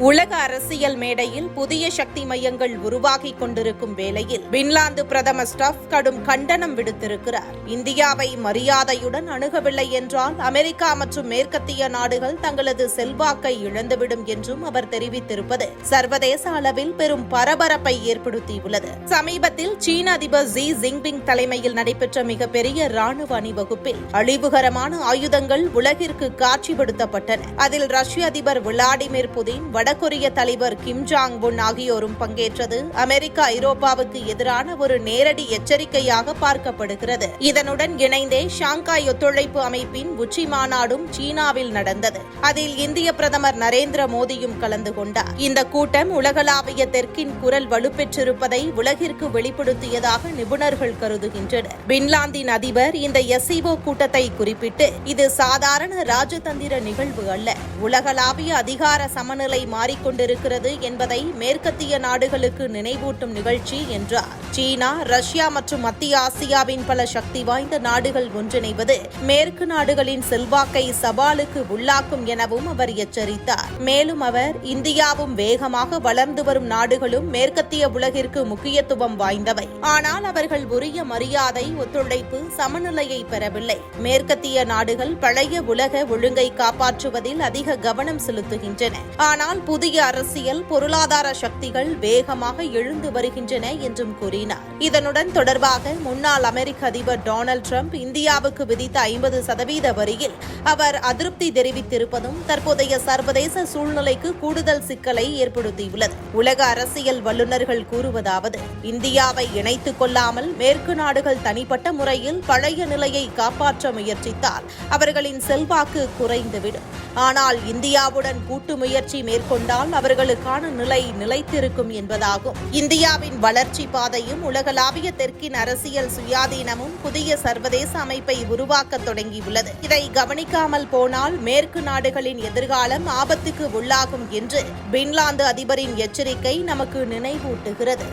உலக அரசியல் மேடையில் புதிய சக்தி மையங்கள் உருவாகிக் கொண்டிருக்கும் வேளையில் பின்லாந்து பிரதமர் ஸ்டஃப் கடும் கண்டனம் விடுத்திருக்கிறார். இந்தியாவை மரியாதையுடன் அணுகவில்லை என்றால் அமெரிக்கா மற்றும் மேற்கத்திய நாடுகள் தங்களது செல்வாக்கை இழந்துவிடும் என்றும் அவர் தெரிவித்திருப்பது சர்வதேச அளவில் பெரும் பரபரப்பை ஏற்படுத்தியுள்ளது. சமீபத்தில் சீன அதிபர் ஜி ஜின்பிங் தலைமையில் நடைபெற்ற மிகப்பெரிய ராணுவ அணிவகுப்பில் அழிவுகரமான ஆயுதங்கள் உலகிற்கு காட்சிப்படுத்தப்பட்டன. அதில் ரஷ்ய அதிபர் விளாடிமிர் புதின் வடகொரிய தலைவர் கிம் ஜாங் உன் ஆகியோரும் பங்கேற்றது. அமெரிக்கா ஐரோப்பாவுக்கு எதிரான ஒரு நேரடி எச்சரிக்கையாக பார்க்கப்படுகிறது. இதனுடன் இணைந்தே ஷாங்காய் ஒத்துழைப்பு அமைப்பின் உச்சி மாநாடும் சீனாவில் நடந்தது. அதில் இந்திய பிரதமர் நரேந்திர மோடியும் கலந்து கொண்டார். இந்த கூட்டம் உலகளாவிய தெற்கின் குரல் வலுப்பெற்றிருப்பதை உலகிற்கு வெளிப்படுத்தியதாக நிபுணர்கள் கருதுகின்றனர். பின்லாந்தின் அதிபர் இந்த எஸ்இஓ கூட்டத்தை குறிப்பிட்டு இது சாதாரண ராஜதந்திர நிகழ்வு அல்ல. உலகளாவிய அதிகார சமநிலை மாறிக்கொண்டிருக்கிறது என்பதை மேற்கத்திய நாடுகளுக்கு நினைவூட்டும் நிகழ்ச்சி என்றார். சீனா ரஷ்யா மற்றும் மத்திய ஆசியாவின் பல சக்தி வாய்ந்த நாடுகள் ஒன்றிணைவது மேற்கு நாடுகளின் செல்வாக்கை சவாலுக்கு உள்ளாக்கும் எனவும் அவர் எச்சரித்தார். மேலும் அவர் இந்தியாவும் வேகமாக வளர்ந்து வரும் நாடுகளும் மேற்கத்திய உலகிற்கு முக்கியத்துவம் வாய்ந்தவை. ஆனால் அவர்கள் உரிய மரியாதை ஒத்துழைப்பு சமநிலையை பெறவில்லை. மேற்கத்திய நாடுகள் பழைய உலக ஒழுங்கை காப்பாற்றுவதில் அதிக அதிக கவனம் செலுத்துகின்றன. ஆனால் புதிய அரசியல் பொருளாதார சக்திகள் வேகமாக எழுந்து வருகின்றன என்றும் கூறினார். இதனுடன் தொடர்பாக முன்னாள் அமெரிக்க அதிபர் டொனால்டு ட்ரம்ப் இந்தியாவுக்கு விதித்த ஐம்பது சதவீத வரியில் அவர் அதிருப்தி தெரிவித்திருப்பதும் தற்போதைய சர்வதேச சூழ்நிலைக்கு கூடுதல் சிக்கலை ஏற்படுத்தியுள்ளது. உலக அரசியல் வல்லுநர்கள் கூறுவதாவது இந்தியாவை இணைத்துக் கொள்ளாமல் மேற்கு நாடுகள் தனிப்பட்ட முறையில் பழைய நிலையை காப்பாற்ற முயற்சித்தால் அவர்களின் செல்வாக்கு குறைந்துவிடும். ஆனால் ஆனால் இந்தியாவுடன் கூட்டு முயற்சி மேற்கொண்டால் அவர்களுக்கான நிலை நிலைத்திருக்கும் என்பதாகும். இந்தியாவின் வளர்ச்சி பாதையும் உலகளாவிய தெற்கின் அரசியல் சுயாதீனமும் புதிய சர்வதேச அமைப்பை உருவாக்க தொடங்கியுள்ளது. இதை கவனிக்காமல் போனால் மேற்கு நாடுகளின் எதிர்காலம் ஆபத்துக்கு உள்ளாகும் என்று பின்லாந்து அதிபரின் எச்சரிக்கை நமக்கு நினைவூட்டுகிறது.